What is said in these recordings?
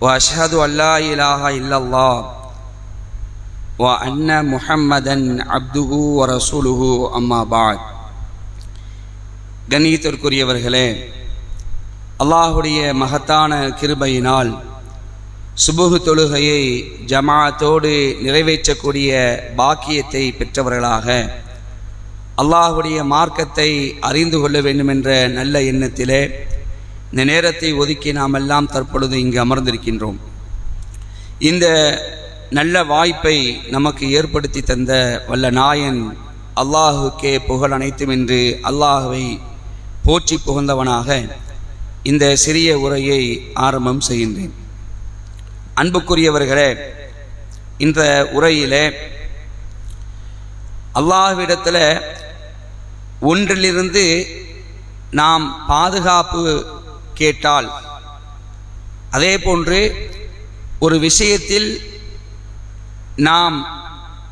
واشهد ان لا اله الا الله وان محمدا عبده ورسوله اما بعد கண்ணியத்திற்குரியவர்களே அல்லாஹுடைய மகத்தான கிருபையினால் சுபுகு தொழுகையை ஜமாத்தோடு நிறைவேற்றக்கூடிய பாக்கியத்தை பெற்றவர்களாக அல்லாஹுடைய மார்க்கத்தை அறிந்து கொள்ள வேண்டும் என்ற நல்ல எண்ணத்திலே இந்த நேரத்தை ஒதுக்கி நாம் எல்லாம் தற்பொழுது இங்கு அமர்ந்திருக்கின்றோம். இந்த நல்ல வாய்ப்பை நமக்கு ஏற்படுத்தி தந்த வல்ல நாயன் அல்லாஹுக்கே புகழ் அனைத்தும் என்று அல்லாஹுவை போற்றி புகழ்ந்தவனாக இந்த சிறிய உரையை ஆரம்பம் செய்கின்றேன். அன்புக்குரியவர்களே இந்த உரையிலே அல்லாஹ்விடத்தில் ஒன்றிலிருந்து நாம் பாதுகாப்பு கேட்டால். அதே போன்று ஒரு விஷயத்தில் நாம்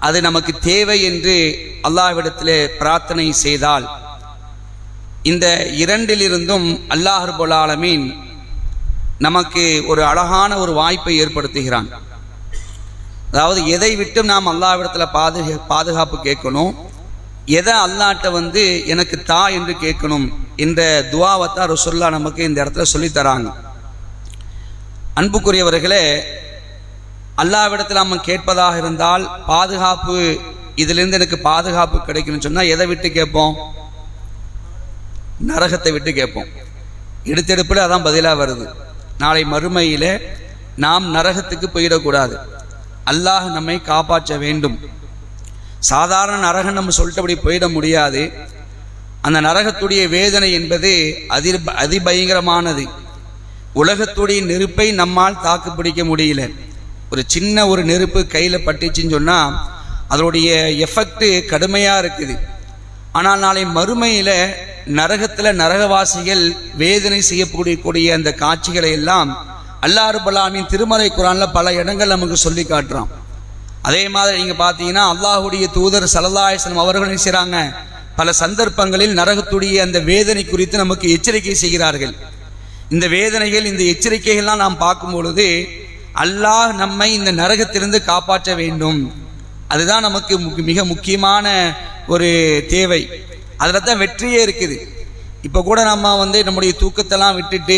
அது நமக்கு தேவை என்று அல்லாஹ்விடத்தில் பிரார்த்தனை செய்தால் இந்த இரண்டிலிருந்தும் அல்லாஹர்புல் ஆலமீன் நமக்கு ஒரு அழகான ஒரு வாய்ப்பை ஏற்படுத்துகிறான். அதாவது எதை விட்டும் நாம் அல்லாஹ்விடத்தில் பாதுகா பாதுகாப்பு கேட்கணும் எதை அல்லாட்ட வந்து எனக்கு தா என்று கேட்கணும் என்ற துவாவத்தான் ரசுல்லா நமக்கு இந்த இடத்துல சொல்லித்தராங்க அன்புக்குரியவர்களே அல்லாவிடத்தில் நம்ம கேட்பதாக இருந்தால் பாதுகாப்பு இதிலிருந்து எனக்கு பாதுகாப்பு கிடைக்கணும்னு சொன்னால் எதை விட்டு கேட்போம்? நரகத்தை விட்டு கேட்போம். எடுத்தெடுப்பில் அதான் பதிலாக வருது. நாளை மறுமையில் நாம் நரகத்துக்கு போயிடக்கூடாது. அல்லாஹ் நம்மை காப்பாற்ற வேண்டும். சாதாரண நரகம் நம்ம சொல்லிட்டபடி போயிட முடியாது. அந்த நரகத்துடைய வேதனை என்பது அதிர் அதிபயங்கரமானது. உலகத்துடைய நெருப்பை நம்மால் தாக்கு பிடிக்க முடியல. ஒரு சின்ன ஒரு நெருப்பு கையில் பட்டுச்சுன்னு சொன்னால் அதனுடைய எஃபெக்ட் கடுமையாக இருக்குது. ஆனால் நாளை மறுமையில் நரகத்தில் நரகவாசிகள் வேதனை செய்யக்கூடிய அந்த காட்சிகளை எல்லாம் அல்லாறுபலாமின் திருமலை குரானில் பல இடங்கள் நமக்கு சொல்லி காட்டுறான். அதே மாதிரி நீங்கள் பார்த்தீங்கன்னா அல்லாஹுடைய தூதர் சலதாயசனம் அவர்கள் செய்கிறாங்க பல சந்தர்ப்பங்களில் நரகத்துடைய அந்த வேதனை குறித்து நமக்கு எச்சரிக்கை செய்கிறார்கள். இந்த வேதனைகள் இந்த எச்சரிக்கைகள்லாம் நாம் பார்க்கும் பொழுது அல்லாஹ் நம்மை இந்த நரகத்திலிருந்து காப்பாற்ற வேண்டும். அதுதான் நமக்கு மிக முக்கியமான ஒரு தேவை. அதில் தான் வெற்றியே இருக்குது. இப்போ கூட நம்ம வந்து நம்முடைய தூக்கத்தெல்லாம் விட்டுட்டு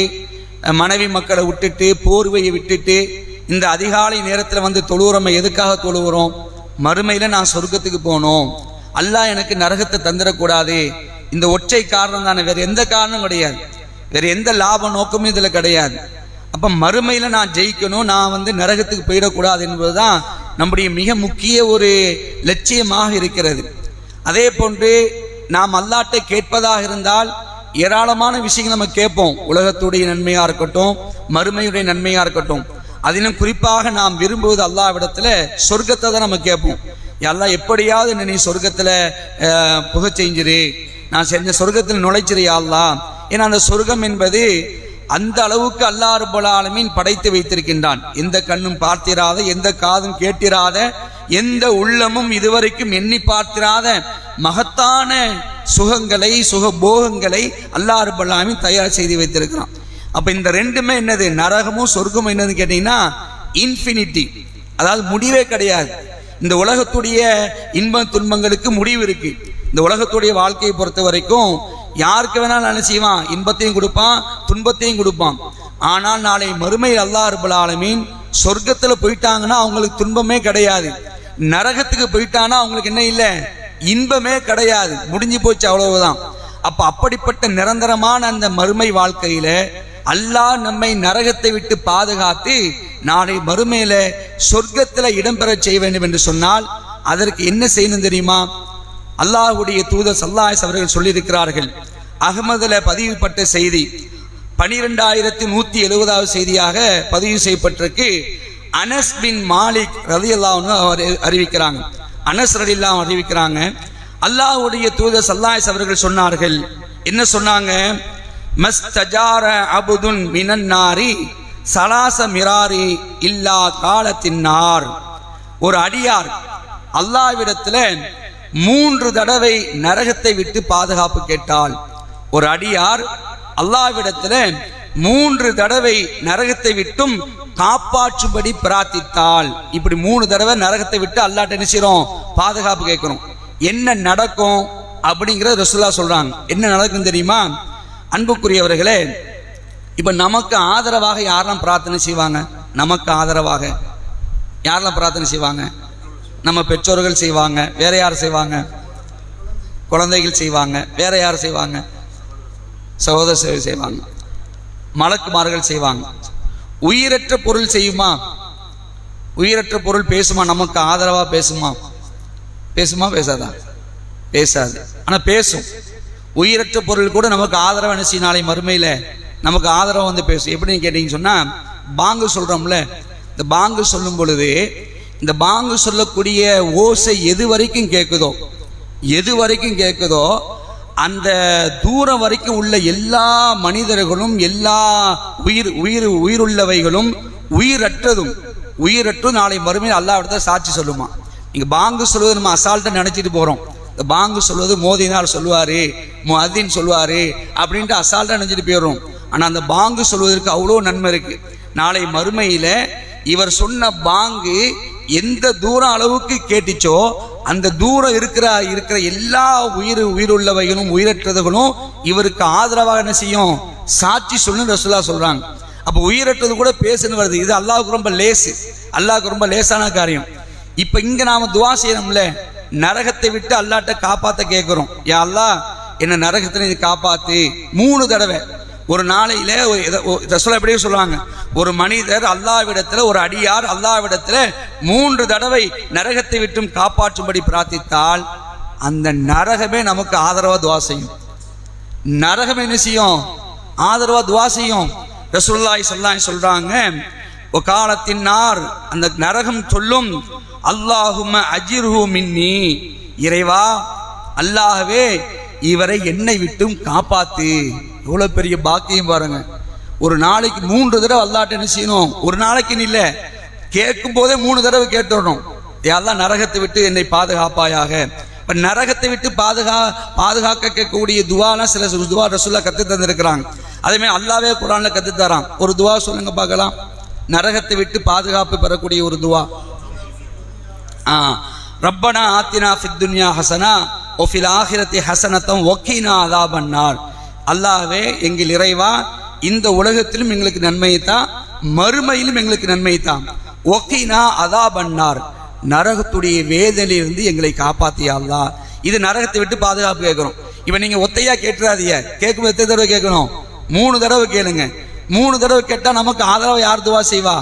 மனைவி மக்களை விட்டுட்டு போர்வையை விட்டுட்டு இந்த அதிகாலை நேரத்தில் வந்து தொழுவுறோம். எதுக்காக தொழுவுறோம்? மறுமையில் நான் சொர்க்கத்துக்கு போகணும் அல்லாஹ் எனக்கு நரகத்தை தந்துடக்கூடாது இந்த ஒற்றை காரணம் தானே வேறு எந்த காரணம் கிடையாது. வேறு எந்த லாப நோக்கமும் இதில் கிடையாது. அப்போ மறுமையில் நான் ஜெயிக்கணும் நான் வந்து நரகத்துக்கு போயிடக்கூடாது என்பதுதான் நம்முடைய மிக முக்கிய ஒரு லட்சியமாக இருக்கிறது. அதே போன்று நாம் அல்லாட்டை கேட்பதாக இருந்தால் ஏராளமான விஷயங்கள் நம்ம கேட்போம். உலகத்துடைய நன்மையாக இருக்கட்டும் மறுமையுடைய நன்மையாக இருக்கட்டும். அதிலும் குறிப்பாக நாம் விரும்புவது அல்லாவிடத்துல சொர்க்கத்தை தான் நம்ம கேட்போம். எல்லாம் எப்படியாவது நீ சொர்க்கத்தில் புகை செஞ்சிரு. நான் செஞ்ச சொர்க்கத்தில் நுழைச்சிரு யாழ்லாம் ஏன்னா அந்த சொர்க்கம் என்பது அந்த அளவுக்கு அல்லாறு ரப்பல் படைத்து வைத்திருக்கின்றான். எந்த கண்ணும் பார்த்திராத எந்த காதும் கேட்டிராத எந்த உள்ளமும் இதுவரைக்கும் எண்ணி பார்த்திராத மகத்தான சுகங்களை சுக போகங்களை அல்லாறு ஆலமீன் தயார் செய்து வைத்திருக்கிறான். அப்போ இந்த ரெண்டுமே என்னது? நரகமும் சொர்க்கமும் என்னதுன்னு கேட்டீங்கன்னா இன்ஃபினிட்டி அதாவது முடிவே கிடையாது. இந்த உலகத்துடைய இன்ப துன்பங்களுக்கு முடிவு இருக்கு. இந்த உலகத்துடைய வாழ்க்கையை பொறுத்த வரைக்கும் யாருக்கு வேணாலும் என்ன செய்வான்? இன்பத்தையும் கொடுப்பான் துன்பத்தையும் கொடுப்பான். ஆனால் நாளை மறுமை அல்லா ரபுல் ஆலமீன் சொர்க்கத்துல போயிட்டாங்கன்னா அவங்களுக்கு துன்பமே கிடையாது. நரகத்துக்கு போயிட்டானா அவங்களுக்கு என்ன இல்லை? இன்பமே கிடையாது. முடிஞ்சு போச்சு அவ்வளவுதான். அப்ப அப்படிப்பட்ட நிரந்தரமான அந்த மறுமை வாழ்க்கையில அல்லாஹ் நம்மை நரகத்தை விட்டு பாதுகாத்து நாளை மறுமையில சொர்க்கத்துல இடம்பெறச் செய்ய வேண்டும் என்று சொன்னால் அதற்கு என்ன செய்யணும் தெரியுமா? அல்லாஹுடைய தூதர் சல்லாஸ் அவர்கள் சொல்லியிருக்கிறார்கள். அகமதுல பதிவுப்பட்ட செய்தி பனிரெண்டாயிரத்தி நூத்தி எழுபதாவது செய்தியாக பதிவு செய்யப்பட்டிருக்கு. அனஸ் பின் மாலிக் ரலியல்லாஹு அவர் அறிவிக்கிறாங்க. அனஸ் ரலியல்லாஹு அறிவிக்கிறாங்க. அல்லாஹுடைய தூதர் சல்லாஸ் அவர்கள் சொன்னார்கள். என்ன சொன்னாங்க? மஸ்தஜார அபுதுன் மினன் நாரி சலாச மிராரி இல்லா காலத்தின்னார் ஒரு அடியார் அல்லாவிடத்துல மூன்று தடவை நரகத்தை விட்டு பாதுகாப்பு கேட்டால் ஒரு அடியார் அல்லாவிடத்துல மூன்று தடவை நரகத்தை விட்டும் காப்பாற்றும்படி பிரார்த்தித்தால் இப்படி மூணு தடவை நரகத்தை விட்டு அல்லாட்ட நினைச்சிரும் பாதுகாப்பு கேட்கிறோம். என்ன நடக்கும்? அப்படிங்கிற ரசுல்லா சொல்றாங்க. என்ன நடக்கும் தெரியுமா? அன்புக்குரியவர்களே இப்போ நமக்கு ஆதரவாக யாரெல்லாம் பிரார்த்தனை செய்வாங்க? நமக்கு ஆதரவாக. யாரெல்லாம் பிரார்த்தனை செய்வாங்க? நம்ம பெற்றோர்கள் செய்வாங்க. வேற யார் செய்வாங்க? குழந்தைகள் செய்வாங்க. வேற யார் செய்வாங்க? சகோதர சேவை செய்வாங்க. மலக்குமார்கள் செய்வாங்க. உயிரற்ற பொருள் செய்யுமா? உயிரற்ற பொருள் பேசுமா? நமக்கு ஆதரவாக பேசுமா? பேசுமா? பேசாதா? பேசாது. ஆனால் பேசும். உயிரற்ற பொருள் கூட நமக்கு ஆதரவு என்ன செய்யும் நாளை மறுமையில் நமக்கு ஆதரவு வந்து பேசும் எப்படின்னு கேட்டீங்கன்னு சொன்னால் பாங்கு சொல்கிறோம்ல இந்த பாங்கு சொல்லும் பொழுது இந்த பாங்கு சொல்லக்கூடிய ஓசை எது வரைக்கும் கேட்குதோ எது வரைக்கும் கேட்குதோ அந்த தூரம் வரைக்கும் உள்ள எல்லா மனிதர்களும் எல்லா உயிர் உயிர் உயிருள்ளவைகளும் உயிரற்றதும் உயிரற்றும் நாளை மறுமையில் அல்லாவிடத்த சாட்சி சொல்லுமா. இங்கே பாங்கு சொல்வது நம்ம அசால்ட்டாக நினச்சிட்டு போகிறோம் இந்த பாங்கு சொல்வது மோதினார் சொல்லுவார் முஅத்தின் சொல்லுவார் அப்படின்ட்டு அசால்ட்டாக நினைச்சிட்டு போயிடுறோம். ஆனால் அந்த பாங்கு சொல்வதற்கு அவ்வளோ நன்மை இருக்கு. நாளை மறுமையில் இவர் சொன்ன பாங்கு எந்த தூரம் அளவுக்கு கேட்டுச்சோ அந்த தூரம் இருக்கிற இருக்கிற எல்லா உயிர் உயிருள்ளவைகளும் உயிரற்றதுகளும் இவருக்கு ஆதரவாக என்ன செய்யும்? சாட்சி சொல்லு ரசுல்லா சொல்கிறாங்க அப்போ உயிரற்றது கூட பேசுன்னு வருது. இது அல்லாவுக்கு ரொம்ப லேசு. அல்லாவுக்கு ரொம்ப லேசான காரியம். இப்போ இங்கே நாம் துவா செய்யணும்ல? நரகத்தை விட்டு அல்லாட்ட காப்பாற்ற கேட்குறோம் யா அல்லாஹ் என்ன நரகத்தை நீ காப்பாற்று மூணு தடவை. ஒரு நாளையில் ஒரு இத- எப்படியே சொல்லுவாங்க. ஒரு மனிதர் அல்லாவிடத்தில் ஒரு அடியார் அல்லாவிடத்தில் மூன்று தடவை நரகத்தை விட்டும் காப்பாற்றும்படி பிரார்த்தித்தால் அந்த நரகமே நமக்கு ஆதரவா துவா செய்யும். நரகம் என்ன செய்யும்? ஆதரவா துவா செய்யும். ரசுல்லாய் சொல்லாய் சொல்கிறாங்க ஒரு காலத்தின் நார் அந்த நரகம் சொல்லும் அல்லாஹும அஜிர்ஹூ மின்னி. இறைவா அல்லாஹவே இவரை என்னை விட்டும் காப்பாத்து. எவ்வளவு பெரிய பாக்கியம் பாருங்க. ஒரு நாளைக்கு மூன்று தடவை அல்லாட்ட என்ன செய்யணும்? ஒரு நாளைக்கு இல்ல கேட்கும் போதே மூணு தடவை கேட்டுடணும். எல்லாம் நரகத்தை விட்டு என்னை பாதுகாப்பாயாக. இப்ப நரகத்தை விட்டு பாதுகா பாதுகாக்கக்கூடிய துவாலாம் சில துவா ரசூலா கத்து தந்திருக்கிறாங்க. அதே மாதிரி அல்லாவே குரான்ல கத்து தரான். ஒரு துவா சொல்லுங்க பார்க்கலாம். நரகத்தை விட்டு பாதுகாப்பு பெறக்கூடிய ஒரு துவா. ஆ ரப்பனா ஆத்தினா ஃபித் துன்யா ஹசனா. ஒஃபில் ஆஹிரத்தி ஹசனத்தம் ஒக்கினா அதாபன்னார் அல்லாவே எங்கள் இறைவா இந்த உலகத்திலும் எங்களுக்கு நன்மையை தான் மறுமையிலும் எங்களுக்கு நன்மையை தான் ஒக்கினா அதாபன்னார் நரகத்துடைய வேதனையிலிருந்து எங்களை காப்பாத்தியாள்லா இது நரகத்தை விட்டு பாதுகாப்பு கேட்குறோம். இப்போ நீங்கள் ஒத்தையா கேட்டுறாதீங்க. கேட்கும் எத்தனை தடவை கேட்கணும்? மூணு தடவை கேளுங்க. மூணு தடவை கேட்டால் நமக்கு ஆதரவு யார் துவா செய்வா?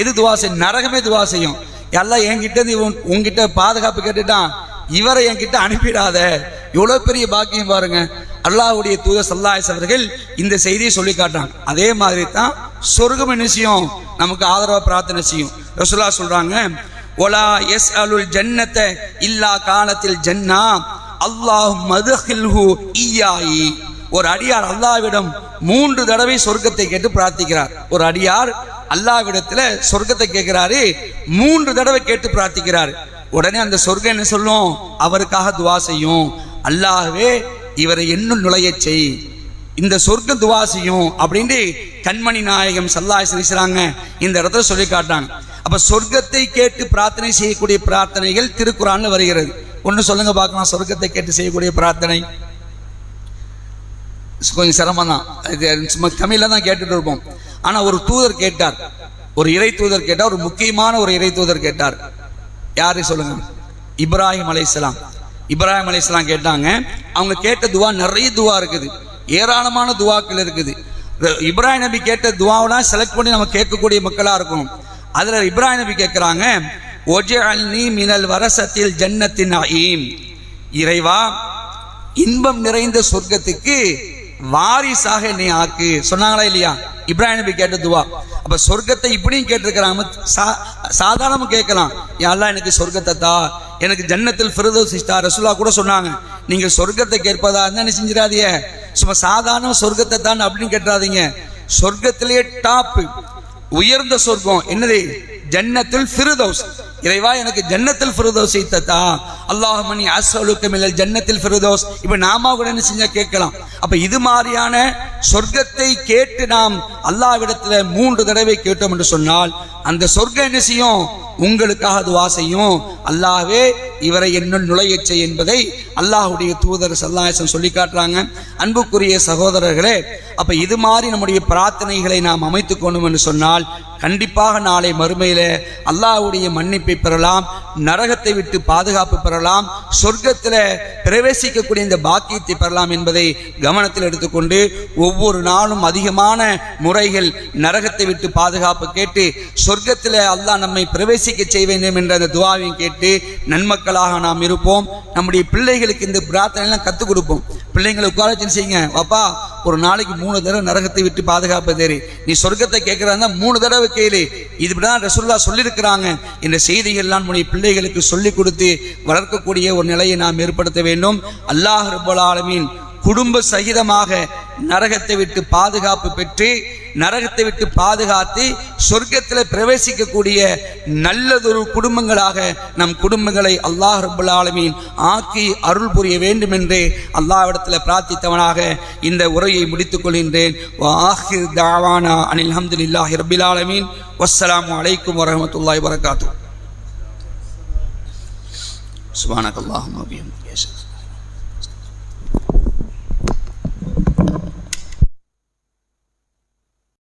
எது துவா செய்யும் நரகமே துவா செய்யும். எல்லாம் என்கிட்ட இருந்து இவன் உங்ககிட்ட பாதுகாப்பு கேட்டுட்டான். இவரை என்கிட்ட அனுப்பிடாத. இவ்வளோ பெரிய பாக்கியம் பாருங்க. அல்லாஹ்வுடைய தூத சல்லாஸ் அவர்கள் இந்த செய்தியை சொல்லி காட்டுறாங்க. அதே மாதிரி தான் சொர்க்கம் என்ன செய்யும்? நமக்கு ஆதரவாக பிரார்த்தனை செய்யும். ரசுல்லா சொல்றாங்க ஒலா எஸ் அலுல் ஜன்னத்தை இல்லா காலத்தில் ஜன்னா அல்லாஹ் மதுஹில்ஹு ஈயாயி. ஒரு அடியார் அல்லாவிடம் மூன்று தடவை சொர்க்கத்தை கேட்டு பிரார்த்திக்கிறார். ஒரு அடியார் அல்லாவிடத்துல சொர்க்கத்தை கேட்கிறாரு மூன்று தடவை கேட்டு பிரார்த்திக்கிறார். உடனே அந்த சொர்க்கம் என்ன சொல்லும்? அவருக்காக துவா செய்யும். அல்லாகவே இவரை இன்னும் நுழையச் செய். இந்த சொர்க்கம் துவா செய்யும் அப்படின்ட்டு கண்மணி நாயகம் சல்லா செய்கிறாங்க இந்த இடத்துல சொல்லி காட்டாங்க அப்ப சொர்க்கத்தை கேட்டு பிரார்த்தனை செய்யக்கூடிய பிரார்த்தனைகள் திருக்குறான்னு வருகிறது. ஒன்று சொல்லுங்க பார்க்கலாம். சொர்க்கத்தை கேட்டு செய்யக்கூடிய பிரார்த்தனை. கொஞ்சம் சிரமம் தான் இது சும்மா தமிழில் தான் கேட்டுட்டு இருப்போம். ஆனால் ஒரு தூதர் கேட்டார். ஒரு இறை தூதர் கேட்டார். ஒரு முக்கியமான ஒரு இறை தூதர் கேட்டார். யாரு சொல்லுங்க? இப்ராஹிம் அலைஹிஸ்ஸலாம். இப்ராஹிம் அலைஹிஸ்ஸலாம் கேட்டாங்க. அவங்க கேட்ட துவா நிறைய துவா இருக்குது. ஏராளமான துவாக்கள் இருக்குது. இப்ராஹிம் நபி கேட்ட துவாவெல்லாம் செலக்ட் பண்ணி நம்ம கேட்கக்கூடிய மக்களாக இருக்கும் அதில் இப்ராஹிம் நபி கேட்குறாங்க ஒஜஅல்னி மினல் வரசத்தில் ஜன்னத்தின் நஈம் இறைவா இன்பம் நிறைந்த சொர்க்கத்துக்கு வாரிசாக என்னை ஆக்கு. சொன்னாங்களா இல்லையா? இப்ராஹிம் நபி கேட்ட துவா. அப்போ சொர்க்கத்தை இப்படியும் கேட்டிருக்கிறாங்க சாதாரணமாக கேட்கலாம். யாரெல்லாம் எனக்கு சொர்க்கத்தை தா. எனக்கு ஜன்னத்தில் ஃபிரதோஸ் இஷ்டா ரசுல்லா கூட சொன்னாங்க. நீங்கள் சொர்க்கத்தை கேட்பதா இருந்தா என்ன செஞ்சிடாதீங்க. சும்மா சாதாரண சொர்க்கத்தை தான் அப்படின்னு கேட்டுறாதீங்க. சொர்க்கத்திலேயே டாப் உயர்ந்த சொர்க்கம். என்னது? ஜன்னத்தில் ஃபிரதோஸ் இறைவா எனக்கு ஜன்னத்தில் ஃபிரதோஸை தத்தா அல்லாஹமணி அஸ்ஸலுக்க மினல் ஜன்னத்தில் ஃபிரதோஸ். இப்போ நாம கூட என்ன செஞ்சால் கேட்கலாம். அப்போ இது மாதிரியான சொர்க்கத்தை கேட்டு நாம் அல்லாவிடத்தில் மூன்று தடவை கேட்டோம் என்று சொன்னால் அந்த சொர்க்கம் என்ன செய்யும்? உங்களுக்காக துவா செய்யும். அல்லாஹ்வே இவரை என்னுள் நுழையச் செய் என்பதை அல்லாஹுடைய தூதர் சல்லாசன் சொல்லி காட்டுறாங்க. அன்புக்குரிய சகோதரர்களே அப்ப இது மாதிரி நம்முடைய பிரார்த்தனைகளை நாம் அமைத்துக் என்று சொன்னால் கண்டிப்பாக நாளை மறுமையில் அல்லாஹுடைய மன்னிப்பை பெறலாம் நரகத்தை விட்டு பாதுகாப்பு பெறலாம் சொர்க்கத்தில் பிரவேசிக்கக்கூடிய இந்த பாக்கியத்தை பெறலாம் என்பதை கவனத்தில் எடுத்துக்கொண்டு ஒவ்வொரு நாளும் அதிகமான முறைகள் நரகத்தை விட்டு பாதுகாப்பு கேட்டு சொர்க்கத்தில் அல்லாஹ் நம்மை பிரவேசிக்க செய்ய வேண்டும் என்ற அந்த துவாவையும் கேட்டு மக்களாக நாம் இருப்போம். நம்முடைய பிள்ளைகளுக்கு இந்த பிரார்த்தனைலாம் கற்றுக் கொடுப்போம். பிள்ளைங்களை உட்கார வச்சு செய்யுங்க. வாப்பா ஒரு நாளைக்கு மூணு தடவை நரகத்தை விட்டு பாதுகாப்பு தேரி. நீ சொர்க்கத்தை கேட்குறாங்க மூணு தடவை கேளு. இதுதான் ரசுல்லா சொல்லியிருக்கிறாங்க. இந்த செய்திகள்லாம் நம்முடைய பிள்ளைகளுக்கு சொல்லிக் கொடுத்து வளர்க்கக்கூடிய ஒரு நிலையை நாம் ஏற்படுத்த வேண்டும். அல்லாஹ் ரபுல் ஆலமீன் குடும்ப சகிதமாக நரகத்தை விட்டு பாதுகாப்பு பெற்று நரகத்தை விட்டு பாதுகாத்து சொர்க்கத்தில் பிரவேசிக்கக்கூடிய நல்லதொரு குடும்பங்களாக நம் குடும்பங்களை அல்லாஹ் ரபுல் ஆலமீன் ஆக்கி அருள் புரிய வேண்டும் என்று அல்லாஹ்விடத்தில் பிரார்த்தித்தவனாக இந்த உரையை முடித்துக் கொள்கின்றேன். தாவானா அனில் அஹமதுல்லாஹி ரபில் ஆலமீன். வஸ்ஸலாம் அலைக்கும் வரமத்துல்லாய் வரகாத்து சுபானக் அல்லாஹும்